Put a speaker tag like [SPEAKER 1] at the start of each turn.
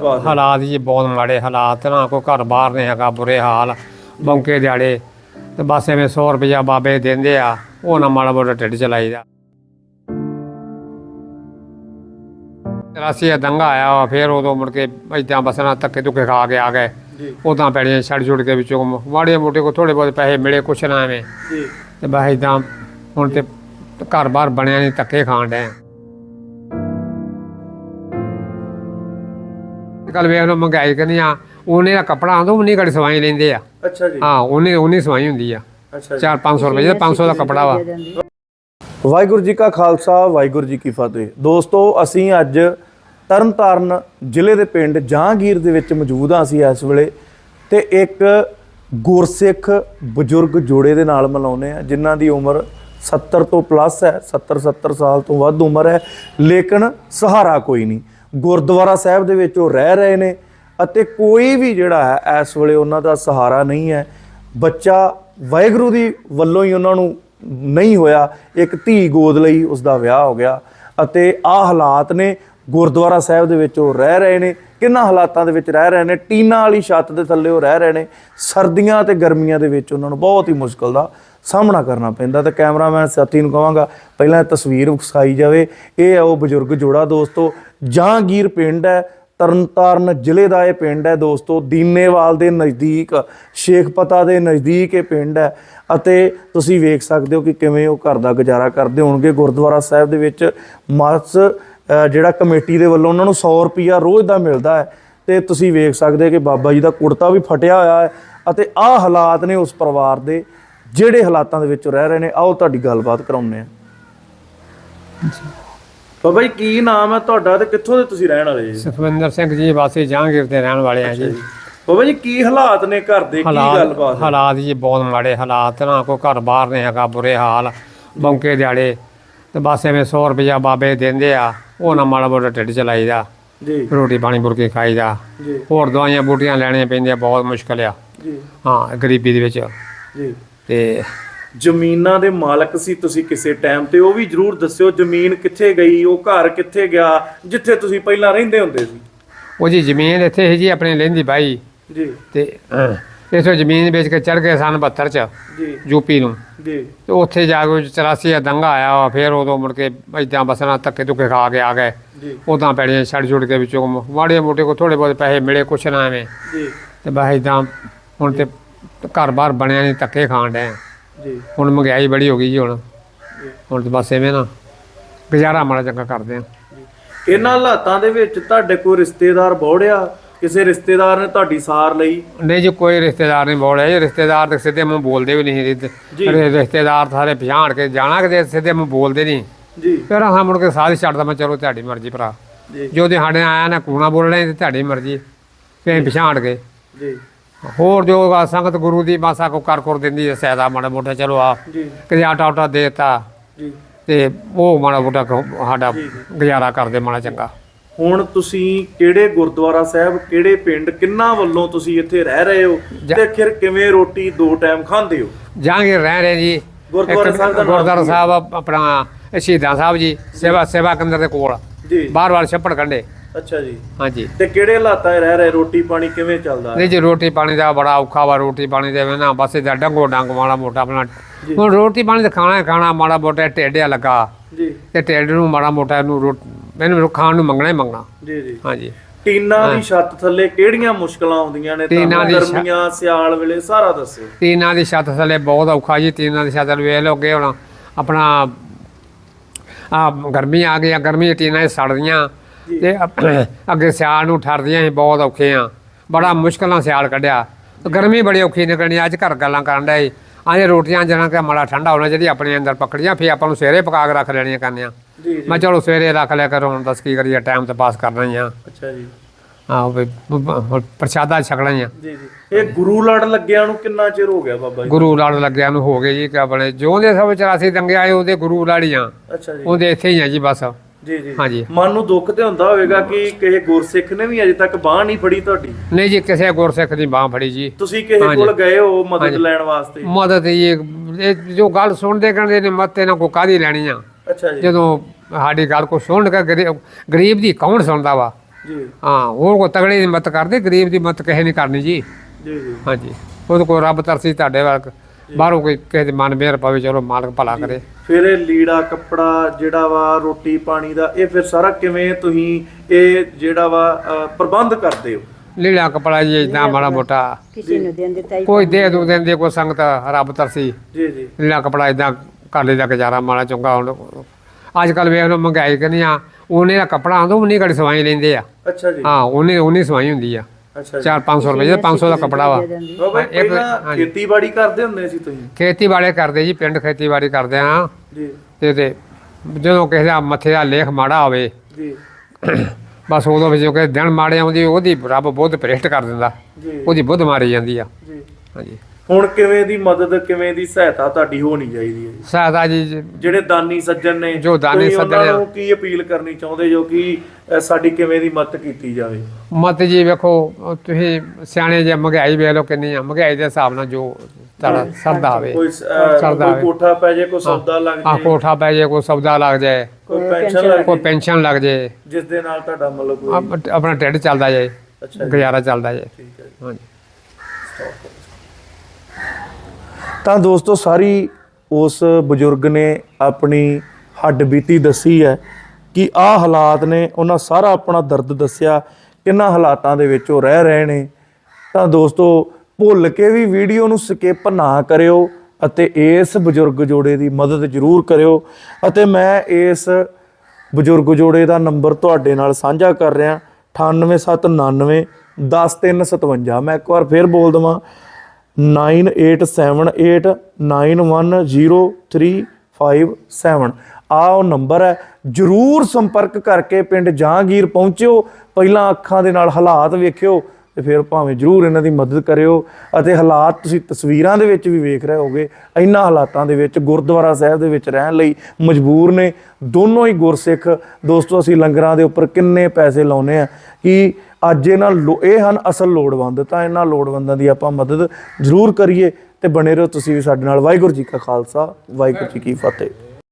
[SPEAKER 1] ਹਾਲਾਤ ਜੀ ਬਹੁਤ ਮਾੜੇ ਹਾਲਾਤ ਨਾ ਕੋਈ ਘਰ ਬਾਹਰ ਨਹੀਂ ਹੈਗਾ ਬੁਰੇ ਹਾਲ ਬੌਂਕੇ ਦਿਹਾੜੇ ਤੇ ਬਸ ਐਵੇਂ 100 ਰੁਪਇਆ ਬਾਬੇ ਦਿੰਦੇ ਆ ਉਹ ਨਾ ਮਾੜਾ ਮੋਟਾ ਢਿੱਡ ਚਲਾਈਦਾ। ਰਾਸੀ ਦੰਗਾ ਆਇਆ ਫਿਰ ਉਦੋਂ ਮੁੜ ਕੇ ਇਦਾਂ ਬਸਣਾ ਧੱਕੇ ਧੁੱਕੇ ਖਾ ਕੇ ਆ ਗਏ। ਉਦਾਂ ਪੈੜੀਆਂ ਛੱਡ ਛੁੱਟ ਕੇ ਵਿੱਚੋਂ ਮਾੜੇ ਮੋਟੇ ਕੋ ਥੋੜੇ ਬਹੁਤ ਪੈਸੇ ਮਿਲੇ ਕੁਛ ਨਾ ਐਵੇਂ। ਤੇ ਬਸ ਇਦਾਂ ਹੁਣ ਤੇ ਘਰ ਬਾਹਰ ਬਣਿਆ ਨਹੀਂ ਧੱਕੇ ਖਾਣ ਡਏ। ਕੱਲ ਵੇਖ ਲਓ ਮਹਿੰਗਾਈ ਕਰਨੀ ਆ। ਉਹਨੇ ਦਾ ਕੱਪੜਾ ਆਂਦਾ ਉਹਨੇ ਘੜੀ ਸਵਾਈ ਲੈਂਦੇ ਆ।
[SPEAKER 2] ਅੱਛਾ ਜੀ।
[SPEAKER 1] ਹਾਂ ਉਹਨੇ ਉਹਨੇ ਸਵਾਈ ਹੁੰਦੀ ਆ।
[SPEAKER 2] ਅੱਛਾ ਜੀ।
[SPEAKER 1] 4-500 ਰੁਪਏ ਦਾ 500 ਦਾ ਕੱਪੜਾ ਵਾ।
[SPEAKER 2] ਵਾਹਿਗੁਰੂ ਜੀ ਕਾ ਖਾਲਸਾ ਵਾਹਿਗੁਰੂ ਜੀ ਕੀ ਫਤਿਹ। ਦੋਸਤੋ ਅਸੀਂ ਅੱਜ ਤਰਨਤਾਰਨ ਜ਼ਿਲ੍ਹੇ ਦੇ ਪਿੰਡ ਜਹਾਂਗੀਰ ਦੇ ਵਿੱਚ ਮੌਜੂਦ ਹਾਂ ਅਸੀਂ ਇਸ ਵੇਲੇ ਤੇ ਇੱਕ ਗੁਰਸਿੱਖ ਬਜ਼ੁਰਗ ਜੋੜੇ ਦੇ ਨਾਲ ਮਿਲਾਉਂਦੇ ਆ ਜਿਨ੍ਹਾਂ ਦੀ ਉਮਰ 70 ਤੋਂ ਪਲੱਸ ਹੈ 70 70 ਸਾਲ ਤੋਂ ਵੱਧ ਉਮਰ ਹੈ ਲੇਕਿਨ ਸਹਾਰਾ ਕੋਈ ਨਹੀਂ। ਗੁਰਦੁਆਰਾ ਸਾਹਿਬ ਦੇ ਵਿੱਚ ਉਹ ਰਹਿ ਰਹੇ ਨੇ ਅਤੇ ਕੋਈ ਵੀ ਜਿਹੜਾ ਹੈ, ਇਸ ਵੇਲੇ ਉਹਨਾਂ ਦਾ ਸਹਾਰਾ ਨਹੀਂ ਹੈ। ਬੱਚਾ ਵਾਹਿਗੁਰੂ ਦੀ ਵੱਲੋਂ ਹੀ ਉਹਨਾਂ ਨੂੰ ਨਹੀਂ ਹੋਇਆ। ਇੱਕ ਧੀ ਗੋਦ ਲਈ ਉਸ ਦਾ ਵਿਆਹ ਹੋ ਗਿਆ ਅਤੇ ਆ ਹਾਲਾਤ ਨੇ। ਗੁਰਦੁਆਰਾ ਸਾਹਿਬ ਦੇ ਵਿੱਚ ਉਹ ਰਹਿ ਰਹੇ ਨੇ। ਕਿੰਨਾ ਹਾਲਾਤਾਂ ਦੇ ਵਿੱਚ ਰਹਿ ਰਹੇ ਨੇ? ਟੀਨਾ ਵਾਲੀ ਛੱਤ ਦੇ ਥੱਲੇ ਉਹ ਰਹਿ ਰਹੇ ਨੇ। ਸਰਦੀਆਂ ਤੇ ਗਰਮੀਆਂ ਦੇ ਵਿੱਚ ਉਹਨਾਂ ਨੂੰ ਬਹੁਤ ਹੀ ਮੁਸ਼ਕਲ ਦਾ ਸਾਹਮਣਾ ਕਰਨਾ ਪੈਂਦਾ ਤੇ ਕੈਮਰਾਮੈਨ ਸਾਥੀ ਨੂੰ ਕਹਾਂਗਾ, ਪਹਿਲਾਂ ਇਹ ਤਸਵੀਰ ਵਿਖਾਈ ਜਾਵੇ। ਇਹ ਹੈ ਉਹ ਬਜ਼ੁਰਗ ਜੋੜਾ ਦੋਸਤੋ, ਜਹਾਂਗੀਰ ਪਿੰਡ ਹੈ, ਤਰਨਤਾਰਨ ਜ਼ਿਲ੍ਹੇ ਦਾ ਇਹ ਪਿੰਡ ਹੈ ਦੋਸਤੋ। ਦੀਨੇਵਾਲ ਦੇ ਨਜ਼ਦੀਕ, ਸ਼ੇਖਪਤਾ ਦੇ ਨਜ਼ਦੀਕ ਇਹ ਪਿੰਡ ਹੈ ਅਤੇ ਤੁਸੀਂ ਵੇਖ ਸਕਦੇ ਹੋ ਕਿ ਕਿਵੇਂ ਉਹ ਘਰ ਦਾ ਗੁਜ਼ਾਰਾ ਕਰਦੇ ਹੋਣਗੇ। ਗੁਰਦੁਆਰਾ ਸਾਹਿਬ ਦੇ ਵਿੱਚ ਮਸ ਜਿਹੜਾ ਕਮੇਟੀ ਦੇ ਵੱਲੋਂ ਉਹਨਾਂ ਨੂੰ 100 ਰੁਪਿਆ ਰੋਜ਼ ਦਾ ਮਿਲਦਾ ਹੈ ਤੇ ਤੁਸੀਂ ਵੇਖ ਸਕਦੇ ਹੋ ਕਿ ਬਾਬਾ ਜੀ ਦਾ ਕੁੜਤਾ ਵੀ ਫਟਿਆ ਹੋਇਆ ਹੈ ਅਤੇ ਆਹ ਹਾਲਾਤ ਨੇ ਉਸ ਪਰਿਵਾਰ ਦੇ। ਜਿਹੜੇ ਹਾਲਾਤਾਂ ਦੇ ਵਿੱਚ ਉਹ ਰਹਿ ਰਹੇ ਨੇ ਆਓ ਤੁਹਾਡੀ ਗੱਲਬਾਤ ਕਰਾਉਂਦੇ ਆ ਬਾਬਾ ਜੀ ਕੀ ਨਾਮ ਹੈ ਤੁਹਾਡਾ ਤੇ ਕਿੱਥੋਂ ਦੇ ਤੁਸੀਂ ਰਹਿਣ ਵਾਲੇ ਜੀ?
[SPEAKER 1] ਸੁਖਵਿੰਦਰ ਸਿੰਘ ਜੀ ਵਾਸੀ ਜਹਾਂਗੀਰ ਦੇ ਰਹਿਣ ਵਾਲੇ ਆ ਜੀ।
[SPEAKER 2] ਬਾਬਾ ਜੀ ਕੀ ਹਾਲਾਤ ਨੇ ਘਰ ਦੇ? ਕੀ ਗੱਲਬਾਤ ਹੈ?
[SPEAKER 1] ਹਾਲਾਤ ਜੀ ਬਹੁਤ ਮਾੜੇ ਹਾਲਾਤ ਨਾ ਕੋਈ ਘਰ ਬਾਹਰ ਨਹੀਂ ਹੈਗਾ ਬੁਰੇ ਹਾਲ ਬੌਂਕੇ ਦਿਹਾੜੇ। ਤੇ ਬਸ ਐਵੇਂ 100 ਰੁਪਇਆ ਬਾਬੇ ਦਿੰਦੇ ਆ ਉਹ ਨਾ ਮਾੜਾ ਮੋਟਾ ਢਿੱਡ ਚਲਾਈਦਾ
[SPEAKER 2] ਜੀ।
[SPEAKER 1] ਰੋਟੀ ਪਾਣੀ ਬੁਰਕੇ ਖਾਈਦਾ।
[SPEAKER 2] ਜੀ।
[SPEAKER 1] ਹੋਰ ਦਵਾਈਆਂ ਬੂਟੀਆਂ ਲੈਣੀਆਂ ਪੈਂਦੀਆਂ ਬਹੁਤ ਮੁਸ਼ਕਲ ਆ।
[SPEAKER 2] ਜੀ।
[SPEAKER 1] ਹਾਂ ਗਰੀਬੀ ਦੇ ਵਿੱਚ।
[SPEAKER 2] ਜੀ।
[SPEAKER 1] ਤੇ
[SPEAKER 2] ਜ਼ਮੀਨਾਂ ਦੇ ਮਾਲਕ ਸੀ ਤੁਸੀਂ ਕਿਸੇ ਟਾਈਮ ਤੇ ਉਹ ਵੀ ਜਰੂਰ ਦੱਸਿਓ ਜ਼ਮੀਨ ਕਿੱਥੇ ਗਈ ਉਹ ਘਰ ਕਿੱਥੇ ਗਿਆ ਜਿੱਥੇ ਤੁਸੀਂ ਪਹਿਲਾਂ ਰਹਿੰਦੇ ਹੁੰਦੇ ਸੀ।
[SPEAKER 1] ਉਹ ਜੀ ਜ਼ਮੀਨ ਇੱਥੇ ਹੈ ਜੀ ਆਪਣੇ ਲੈਂਦੀ ਬਾਈ।
[SPEAKER 2] ਜੀ।
[SPEAKER 1] ਤੇ ਇਥੋਂ ਜ਼ਮੀਨ ਵੇਚ ਕੇ ਚੜ ਗਏ ਸਨ 72 ਚ
[SPEAKER 2] ਜੀ।
[SPEAKER 1] ਯੂਪੀ ਨੂੰ।
[SPEAKER 2] ਜੀ।
[SPEAKER 1] ਤੇ ਉੱਥੇ ਜਾ ਕੇ 84 ਦਾ ਦੰਗਾ ਆਇਆ ਫਿਰ ਉਦੋਂ ਮੁੜ ਕੇ ਇਦਾਂ ਬਸਣਾ ਧੱਕੇ ਧੁੱਕੇ ਖਾ ਕੇ ਆ ਗਏ।
[SPEAKER 2] ਜੀ।
[SPEAKER 1] ਉਦਾਂ ਪੈੜੀਆਂ ਛੱਡ ਛੁੱਟ ਕੇ ਵਿੱਚੋਂ ਮਾੜੇ ਮੋਟੇ ਕੋ ਥੋੜੇ ਬਹੁਤ ਪੈਸੇ ਮਿਲੇ ਕੁਛ ਨਾ ਐਵੇਂ।
[SPEAKER 2] ਜੀ।
[SPEAKER 1] ਤੇ ਬਸ ਇਦਾਂ ਹੁਣ ਤੇ ਘਰ ਬਾਹਰ ਬਣਿਆ ਨਹੀਂ ਧੱਕੇ ਖਾਣ ਡਏ ਆ।
[SPEAKER 2] ਜੀ।
[SPEAKER 1] ਹੁਣ ਮਹਿੰਗਾਈ ਬੜੀ ਹੋ ਗਈ ਜੀ ਹੁਣ। ਹੁਣ ਤੇ ਬਸ ਐਵੇਂ ਨਾ ਗੁਜ਼ਾਰਾ ਮਾੜਾ ਚੰਗਾ ਕਰਦੇ ਆ।
[SPEAKER 2] ਇਹਨਾਂ ਹਾਲਾਤਾਂ ਦੇ ਵਿੱਚ ਤੁਹਾਡੇ ਕੋਈ ਰਿਸ਼ਤੇਦਾਰ ਬੋੜਿਆ ਕਿਸੇ ਰਿਸ਼ਤੇਦਾਰ ਨੇ ਤੁਹਾਡੀ ਸਾਰ ਲਈ?
[SPEAKER 1] ਨਹੀਂ ਜੀ ਕੋਈ ਰਿਸ਼ਤੇਦਾਰ ਨਹੀਂ ਬੋਲਿਆ ਜੀ। ਰਿਸ਼ਤੇਦਾਰ ਤੇ ਸਿੱਧੇ ਮੂੰਹ ਬੋਲਦੇ ਵੀ ਨਹੀਂ
[SPEAKER 2] ਜੀ।
[SPEAKER 1] ਰਿ- ਰਿਸ਼ਤੇਦਾਰ ਸਾਰੇ ਪਛਾਣ ਕੇ ਜਾਣਾ ਕਿ ਸਿੱਧੇ ਮੂੰਹ ਬੋਲਦੇ ਨਹੀਂ।
[SPEAKER 2] ਜੀ।
[SPEAKER 1] ਫਿਰ ਹਾਂ ਮੁੜ ਕੇ ਸਾਥ ਛੱਡਦਾ ਮੈਂ ਚਲੋ ਤੁਹਾਡੀ ਮਰਜ਼ੀ ਭਰਾ।
[SPEAKER 2] ਜੀ।
[SPEAKER 1] ਜੋ ਤੇ ਸਾਡੇ ਆਇਆ ਨਾ ਕੂਣਾ ਬੋਲਣਾ ਤੇ ਤੁਹਾਡੀ ਮਰਜ਼ੀ। ਫਿਰ ਪਛਾਣ ਕੇ
[SPEAKER 2] ਜੀ।
[SPEAKER 1] ਹੋਰ ਜੋ ਗਾ ਸੰਗਤ ਗੁਰੂ ਦੀ ਮਾਸਾ ਕੋ ਕਰ ਕਰ ਦਿੰਦੀ ਹੈ ਸੈਦਾ ਮਾੜਾ ਮੋਟਾ ਚਲੋ ਆ
[SPEAKER 2] ਜੀ।
[SPEAKER 1] ਕਿਤੇ ਆਟਾ ਆਟਾ ਦੇਤਾ।
[SPEAKER 2] ਜੀ।
[SPEAKER 1] ਤੇ ਉਹ ਮਾੜਾ ਮੋਟਾ ਸਾਡਾ ਗੁਜ਼ਾਰਾ ਕਰਦੇ ਮਾੜਾ ਚੰਗਾ।
[SPEAKER 2] ਹੁਣ ਤੁਸੀਂ ਕਿਹੜੇ ਗੁਰਦੁਆਰਾ ਸਾਹਿਬ ਕਿਹੜੇ ਪਿੰਡ ਕਿੰਨਾ ਵੱਲੋਂ ਤੁਸੀਂ ਇੱਥੇ ਰਹਿ ਰਹੇ ਹੋ? ਤੇ ਫਿਰ ਕਿਵੇਂ ਰੋਟੀ ਦੋ ਟਾਈਮ ਖਾਂਦੇ ਹੋ?
[SPEAKER 1] ਜਾਂਗੇ ਰਹਿ ਰਹੇ ਜੀ।
[SPEAKER 2] ਗੁਰਦੁਆਰਾ ਸਾਹਿਬ ਦਾ
[SPEAKER 1] ਗੁਰਦੁਆਰਾ? ਸਾਹਿਬ ਆਪਣਾ ਸ਼ਹੀਦਾਂ ਸਾਹਿਬ ਜੀ ਸੇਵਾ ਸੇਵਾ ਕੇਂਦਰ ਦੇ ਕੋਲ।
[SPEAKER 2] ਜੀ।
[SPEAKER 1] ਵਾਲ ਛੱਪੜ ਕੰਡੇ
[SPEAKER 2] ਅੱਛਾ ਜੀ।
[SPEAKER 1] ਹਾਂਜੀ।
[SPEAKER 2] ਤੇ ਕਿਹੜੇ ਹਾਲਾਤਾਂ 'ਚ ਰਹਿ ਰਹੇ? ਰੋਟੀ ਪਾਣੀ ਕਿਵੇਂ ਚੱਲਦਾ?
[SPEAKER 1] ਨਹੀਂ ਜੀ ਰੋਟੀ ਪਾਣੀ ਦਾ ਬੜਾ ਔਖਾ ਵਾ ਰੋਟੀ ਪਾਣੀ ਦੇ ਨਾ ਬਸ ਇਹਦਾ ਡੰਗੋ ਡੰਗ ਮਾੜਾ ਮੋਟਾ ਆਪਣਾ। ਹੁਣ ਰੋਟੀ ਪਾਣੀ ਤਾਂ ਖਾਣਾ ਹੀ ਖਾਣਾ ਮਾੜਾ ਮੋਟਾ ਢੇਡਿਆ ਲੱਗਾ।
[SPEAKER 2] ਜੀ।
[SPEAKER 1] ਤੇ ਢਿੱਡ ਨੂੰ ਮਾੜਾ ਮੋਟਾ ਇਹਨੂੰ ਰੋਟ ਮੈਨੂੰ ਖਾਣ ਨੂੰ ਮੰਗਣਾ ਹੀ ਮੰਗਣਾ।
[SPEAKER 2] ਜੀ ਜੀ।
[SPEAKER 1] ਹਾਂਜੀ।
[SPEAKER 2] ਟੀਨਾਂ ਦੀ ਛੱਤ ਥੱਲੇ ਕਿਹੜੀਆਂ ਮੁਸ਼ਕਲਾਂ ਆਉਂਦੀਆਂ ਨੇ?
[SPEAKER 1] ਟੀਨਾਂ ਦੀ ਛੱਤ-
[SPEAKER 2] ਗਰਮੀਆਂ ਸਿਆਲ ਵੇਲੇ ਸਾਰਾ ਦੱਸਿਓ
[SPEAKER 1] ਤੀਨਾਂ ਦੀ ਛੱਤ ਥੱਲੇ ਬਹੁਤ ਔਖਾ ਜੀ ਤੀਨਾਂ ਦੀ ਛੱਤ ਵੇਖ ਲਓ ਕਿ ਹੁਣ ਆਪਣਾ ਆ ਗਰਮੀ ਆ ਗਈ ਆ ਗਰਮੀ ਟੀਨਾਂ ਸੜਦੀਆਂ ਤੇ ਅੱਗੇ ਸਿਆਲ ਨੂੰ ਠਰਦੀਆਂ ਸੀ ਬਹੁਤ ਔਖੇ ਆ। ਬੜਾ ਮੁਸ਼ਕਲ ਨਾਲ ਸਿਆਲ ਕੱਢਿਆ। ਗਰਮੀ ਬੜੀ ਔਖੀ ਨਿਕਲਣੀ ਅੱਜ ਘਰ ਗੱਲਾਂ ਕਰਨ ਡਏ ਆਏ ਰੋਟੀਆਂ ਜਨਾਂ ਕਿ ਮਾੜਾ ਠੰਡਾ ਹੋਣਾ ਜਿਹੜੀ ਆਪਣੇ ਅੰਦਰ ਪਕੜੀਆਂ ਫੇ ਆਪਾਂ ਨੂੰ ਸਵੇਰੇ ਪਕਾ ਕੇ ਰੱਖ ਲੈਣੀਆਂ ਕਰਨੀਆਂ। ਮੈਂ ਚਲੋ ਸਵੇਰੇ ਰੱਖ ਲਿਆ ਕਰੋ ਹੁਣ ਦੱਸ ਕੀ ਕਰੀਏ ਟਾਈਮ ਤੇ ਪਾਸ ਕਰਨਾ ਹੀ ਆ।
[SPEAKER 2] ਅੱਛਾ ਜੀ।
[SPEAKER 1] ਆਹ ਵੀ ਪ੍ਰਸ਼ਾਦਾ ਛਕਣਾ ਹੀ ਆ।
[SPEAKER 2] ਜੀ ਜੀ। ਇਹ ਗੁਰੂ ਲੜ ਲੱਗਿਆਂ ਨੂੰ ਕਿੰਨਾ ਚਿਰ ਹੋ ਗਿਆ ਬਾਬਾ ਜੀ?
[SPEAKER 1] ਗੁਰੂ ਲੜ ਲੱਗਿਆ ਨੂੰ ਹੋ ਗਏ ਜੀ ਕਿ ਆਪਣੇ ਜਿਉਂਦੇ ਸਭ 84 ਦੰਗੇ ਆਏ ਉਹਦੇ ਗੁਰੂ ਲੜੀਆਂ
[SPEAKER 2] ਅੱਛਾ ਜੀ।
[SPEAKER 1] ਉਹਦੇ ਇੱਥੇ ਹੀ ਆ ਜੀ ਬਸ।
[SPEAKER 2] ਜੀ ਜੀ।
[SPEAKER 1] ਹਾਂਜੀ।
[SPEAKER 2] ਮਨ ਨੂੰ ਦੁੱਖ ਤੇ ਹੁੰਦਾ ਹੋਵੇਗਾ ਕਿ ਕਿਸੇ ਗੁਰਸਿੱਖ ਨੇ ਵੀ ਅਜੇ ਤੱਕ ਬਾਹ ਨਹੀਂ ਫੜੀ ਤੁਹਾਡੀ?
[SPEAKER 1] ਨਹੀਂ ਜੀ ਕਿਸੇ ਗੁਰਸਿੱਖ ਦੀ ਬਾਹ ਫੜੀ ਜੀ।
[SPEAKER 2] ਤੁਸੀਂ ਕਿਸੇ। ਕੋਲ ਗਏ ਹੋ ਮਦਦ। ਲੈਣ ਵਾਸਤੇ?
[SPEAKER 1] ਮਦਦ ਇਹ ਜੋ ਗੱਲ ਸੁਣਦੇ ਕਹਿੰਦੇ ਨੇ ਮੱਤੇ ਨਾ ਕੋ ਕਾਦੀ ਲੈਣੀ ਆ?
[SPEAKER 2] ਅੱਛਾ ਜੀ।
[SPEAKER 1] ਜਦੋਂ ਸਾਡੀ ਗੱਲ ਕੋ ਸੁਣ ਕੇ ਗਰੀ- ਗਰੀਬ ਦੀ ਕੌਣ ਸੁਣਦਾ ਵਾ?
[SPEAKER 2] ਜੀ।
[SPEAKER 1] ਹਾਂ ਉਹ ਕੋ ਤਗੜੇ ਦੀ ਮਤ ਕਰਦੇ ਗਰੀਬ ਦੀ ਮਤ ਕਿਸੇ ਨਹੀਂ ਕਰਨੀ ਜੀ।
[SPEAKER 2] ਜੀ ਜੀ।
[SPEAKER 1] ਹਾਂਜੀ। ਉਹਦੇ ਕੋਲ ਰੱਬ ਤਰਸੀ ਤੁਹਾਡੇ ਵੱਲ। ਬਾਹਰੋਂ ਕੋਈ ਕਿਸੇ ਦੇ ਮਨ ਮੇਰ ਪਵੇ ਚਲੋ ਮਾਲਕ ਭਲਾ ਕਰੇ।
[SPEAKER 2] ਫਿਰ ਇਹ ਲੀੜਾ ਕੱਪੜਾ ਜਿਹੜਾ ਵਾ ਰੋਟੀ ਪਾਣੀ ਦਾ ਇਹ ਫਿਰ ਸਾਰਾ ਕਿਵੇਂ ਤੁਸੀਂ ਇਹ ਜਿਹੜਾ ਵਾ ਅ, ਪ੍ਰਬੰਧ ਕਰਦੇ ਹੋ?
[SPEAKER 1] ਲੀਲਾ ਕਪੜਾ ਜੀ ਇਦਾਂ ਮਾੜਾ ਮੋਟਾ।
[SPEAKER 3] ਕਿਸੇ ਨੂੰ ਦੇਣ ਦਿੱਤਾ ਹੀ
[SPEAKER 1] ਕੋਈ ਦੇ ਦੂ ਦਿੰਦੇ ਕੋਈ ਸੰਗਤ ਰੱਬ ਤਰਸੀ।
[SPEAKER 2] ਜੀ ਜੀ।
[SPEAKER 1] ਲੀਲਾ ਕਪੜਾ ਇਦਾਂ ਕਰ ਲਈਦਾ ਗੁਜ਼ਾਰਾ ਮਾੜਾ ਚੰਗਾ ਹੁਣ ਅੱਜ ਕੱਲ ਵੇਖ ਲਓ ਮਹਿੰਗਾਈ ਕਿੰਨੀ ਆ। ਉਹਨੇ ਦਾ ਕਪੜਾ ਆਉਂਦਾ ਉਹਨੇ ਘੜੀ ਸਵਾਈ ਲੈਂਦੇ ਆ।
[SPEAKER 2] ਅੱਛਾ ਜੀ।
[SPEAKER 1] ਹਾਂ ਉਹਨੇ ਉਹਨੇ ਸਵਾਈ ਹੁੰਦੀ ਆ।
[SPEAKER 2] ਅੱਛਾ ਜੀ।
[SPEAKER 1] 4-500 ਰੁਪਏ ਦਾ 500 ਦਾ ਕਪੜਾ ਵਾ।
[SPEAKER 2] ਬਾਬਾ
[SPEAKER 1] ਇੱਕ-
[SPEAKER 2] ਪਹਿਲਾਂ
[SPEAKER 1] ਹਾਂਜੀ।
[SPEAKER 2] ਖੇਤੀਬਾੜੀ ਕਰਦੇ ਹੁੰਦੇ ਸੀ ਤੁਸੀਂ?
[SPEAKER 1] ਖੇਤੀਬਾੜੀ ਕਰਦੇ ਜੀ ਪਿੰਡ ਖੇਤੀਬਾੜੀ ਕਰਦੇ ਆ
[SPEAKER 2] ਜੀ।
[SPEAKER 1] ਤੇ ਤੇ ਜਦੋਂ ਕਿਸੇ ਦਾ ਮੱਥੇ ਦਾ ਲੇਖ ਮਾੜਾ ਹੋਵੇ
[SPEAKER 2] ਜੀ।
[SPEAKER 1] ਬਸ ਉਦੋਂ ਵਿੱਚ ਕਿਸੇ ਦਿਨ ਮਾੜੇ ਆਉਂਦੀ ਉਹਦੀ ਰੱਬ ਬੁੱਧ ਭ੍ਰਿਸ਼ਟ ਕਰ ਦਿੰਦਾ।
[SPEAKER 2] ਜੀ।
[SPEAKER 1] ਉਹਦੀ ਬੁੱਧ ਮਾਰੀ ਜਾਂਦੀ ਆ।
[SPEAKER 2] ਜੀ।
[SPEAKER 1] ਹਾਂਜੀ।
[SPEAKER 2] ਹੁਣ ਕਿਵੇਂ ਦੀ ਮਦਦ ਕਿਵੇਂ ਦੀ ਸਹਾਇਤਾ ਤੁਹਾਡੀ ਹੋਣੀ ਚਾਹੀਦੀ ਹੈ ਜੀ?
[SPEAKER 1] ਸਹਾਇਤਾ ਜੀ
[SPEAKER 2] ਜਿਹੜੇ ਦਾਨੀ ਸੱਜਣ ਨੇ
[SPEAKER 1] ਜੋ ਦਾਨੀ
[SPEAKER 2] ਤੁਸੀਂ ਉਹਨਾਂ
[SPEAKER 1] ਸੱਜਣ ਆ।
[SPEAKER 2] ਨੂੰ ਕੀ ਅਪੀਲ ਕਰਨੀ ਚਾਹੁੰਦੇ ਜੋ ਕਿ ਅ, ਸਾਡੀ ਕਿਵੇਂ ਦੀ ਮਦਦ ਕੀਤੀ ਜਾਵੇ?
[SPEAKER 1] ਮਤ ਜੀ ਵੇਖੋ ਉਹ ਤੁਸੀਂ ਸਿਆਣੇ ਜੇ ਮਹਿੰਗਾਈ ਵੇਖ ਲਓ ਕਿੰਨੀ ਆ। ਮਹਿੰਗਾਈ ਦੇ ਹਿਸਾਬ ਨਾਲ ਜੋ ਤੁਹਾਡਾ ਸਰਦਾ ਹੋਵੇ।
[SPEAKER 2] ਕੋਈ ਅ,
[SPEAKER 1] ਚੱਲਦਾ
[SPEAKER 2] ਕੋਈ
[SPEAKER 1] ਹੋਵੇ।
[SPEAKER 2] ਕੋਠਾ ਪੈ ਜੇ ਕੋਈ ਸੌਦਾ ਲੱਗ
[SPEAKER 1] ਆ
[SPEAKER 2] ਜੇ।
[SPEAKER 1] ਕੋਠਾ ਪੈ ਜੇ ਕੋਈ ਸੌਦਾ ਲੱਗ ਜਾਏ
[SPEAKER 2] ਕੋਈ ਪੈਨਸ਼ਨ ਲੱਗ
[SPEAKER 1] ਕੋਈ
[SPEAKER 2] ਜੇ।
[SPEAKER 1] ਪੈਨਸ਼ਨ ਲੱਗ ਜਾਏ
[SPEAKER 2] ਜਿਸ ਦੇ ਨਾਲ ਤੁਹਾਡਾ ਮਤਲਬ ਕੋਈ
[SPEAKER 1] ਆਪ- ਆਪਣਾ ਢਿੱਡ ਚੱਲਦਾ ਜਾਏ
[SPEAKER 2] ਅੱਛਾ ਜੀ,
[SPEAKER 1] ਗੁਜ਼ਾਰਾ ਚੱਲਦਾ ਜਾਏ
[SPEAKER 2] ਠੀਕ ਹੈ ਜੀ।
[SPEAKER 1] ਹਾਂਜੀ।
[SPEAKER 2] ਤਾਂ ਦੋਸਤੋ ਸਾਰੀ ਉਸ ਬਜ਼ੁਰਗ ਨੇ ਆਪਣੀ ਹੱਡ ਬੀਤੀ ਦੱਸੀ ਹੈ ਕਿ ਆਹ ਹਾਲਾਤ ਨੇ ਉਹਨਾਂ ਸਾਰਾ ਆਪਣਾ ਦਰਦ ਦੱਸਿਆ, ਕਿੰਨਾ ਹਾਲਾਤਾਂ ਦੇ ਵਿੱਚ ਉਹ ਰਹਿ ਰਹੇ ਨੇ। ਤਾਂ ਦੋਸਤੋ ਭੁੱਲ ਕੇ ਵੀ ਵੀਡੀਓ ਨੂੰ ਸਕਿਪ ਨਾ ਕਰਿਓ ਅਤੇ ਇਸ ਬਜ਼ੁਰਗ ਜੋੜੇ ਦੀ ਮਦਦ ਜ਼ਰੂਰ ਕਰਿਓ। ਅਤੇ ਮੈਂ ਇਸ ਬਜ਼ੁਰਗ ਜੋੜੇ ਦਾ ਨੰਬਰ ਤੁਹਾਡੇ ਨਾਲ ਸਾਂਝਾ ਕਰ ਰਿਹਾ 98799 10357 ਮੈਂ ਇੱਕ ਵਾਰ ਫੇਰ ਬੋਲ ਦਵਾਂ 9878910357 ਆ ਉਹ ਨੰਬਰ ਹੈ, ਜਰੂਰ ਸੰਪਰਕ ਕਰਕੇ ਪਿੰਡ ਜਹਾਂਗੀਰ ਪਹੁੰਚਿਓ, ਪਹਿਲਾਂ ਅੱਖਾਂ ਦੇ ਨਾਲ ਹਾਲਾਤ ਵੇਖਿਓ ਤੇ ਫਿਰ ਭਾਵੇਂ ਜਰੂਰ ਇਹਨਾਂ ਦੀ ਮਦਦ ਕਰਿਓ ਅਤੇ ਹਾਲਾਤ ਤੁਸੀਂ ਤਸਵੀਰਾਂ ਦੇ ਵਿੱਚ ਵੀ ਵੇਖ ਰਹੇ ਹੋਗੇ ਇਹਨਾਂ ਹਾਲਾਤਾਂ ਦੇ ਵਿੱਚ ਗੁਰਦੁਆਰਾ ਸਾਹਿਬ ਦੇ ਵਿੱਚ ਰਹਿਣ ਲਈ ਮਜਬੂਰ ਨੇ। ਦੋਨੋਂ ਹੀ ਗੁਰਸਿੱਖ, ਦੋਸਤੋ ਅਸੀਂ ਲੰਗਰਾਂ ਦੇ ਉੱਪਰ ਕਿੰਨੇ ਪੈਸੇ ਲਾਉਨੇ ਆ ਕਿ ਅੱਜ ਇਹਨਾਂ ਲੋ- ਇਹ ਹਨ ਅਸਲ ਲੋੜਵੰਦ, ਤਾਂ ਇਹਨਾਂ ਲੋੜਵੰਦਾਂ ਦੀ ਆਪਾਂ ਮਦਦ ਜ਼ਰੂਰ ਕਰੀਏ ਤੇ ਬਣੇ ਰਹੋ ਤੁਸੀਂ ਵੀ ਸਾਡੇ ਨਾਲ। ਵਾਹਿਗੁਰੂ ਜੀ ਕਾ ਖਾਲਸਾ, ਵਾਹਿਗੁਰੂ ਜੀ ਕੀ ਫਤਿਹ।